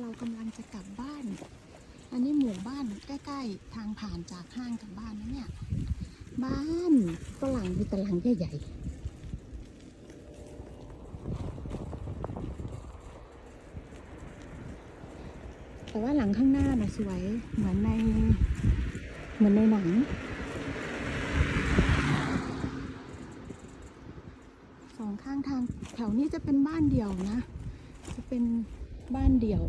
เรากำลังจะกลับบ้าน อันนี้หมู่บ้านใกล้ๆ ทางผ่านจากห้างกลับบ้านนะเนี่ย บ้านฝรั่งมีตารางใหญ่ๆแต่ว่าหลังข้างหน้าน่ะสวยเหมือนในเหมือนในหนัง สองข้างทางแถวนี้จะเป็นบ้านเดี่ยวนะ จะเป็น บ้านเดี่ยว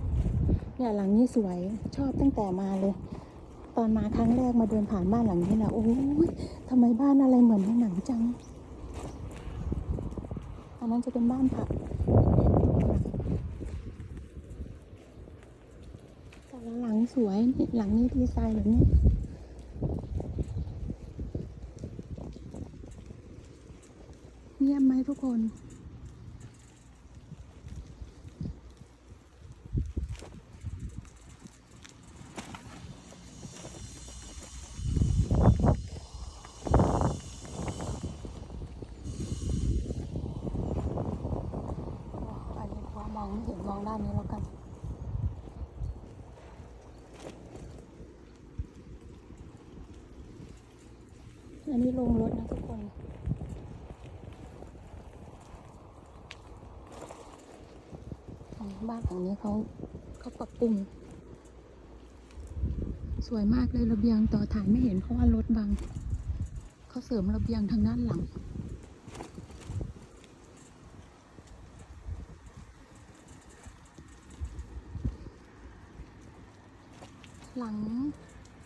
เนี่ยหลังนี้สวยชอบตั้งแต่มาเลย ตอนมาครั้งแรกมาเดินผ่านบ้านหลังนี้นะโอ้ยทำไมบ้านอะไรเหมือนในหนังจัง อันนั้นจะเป็นบ้านผักแต่ละหลังสวยนี่หลังนี้ดีไซน์แบบนี้เงียบไหมทุกคนนี้พ องเห็นมองด้านนี้แล้วกันอันนี้ลงรถนะทุกคนของบ้านหลังนี้เขาเขาปรับปรุงสวยมากเลยระเบียงต่อถ่ายไม่เห็นเพราะว่ารถบัง เขาเสริมระเบียงทางด้านหลัง หลัง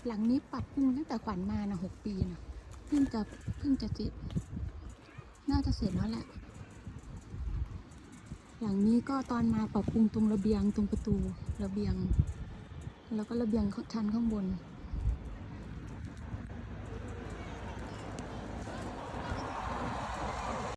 หลังนี้ปรับปรุงตั้งแต่ขวัญมานะหกปีนะเพิ่งจะเพิ่งจะจิตน่าจะเสร็จแล้วแหละ หลังนี้ก็ตอนมาปรับปรุงตรงระเบียงตรงประตูระเบียง แล้วก็ระเบียงชั้นข้างบน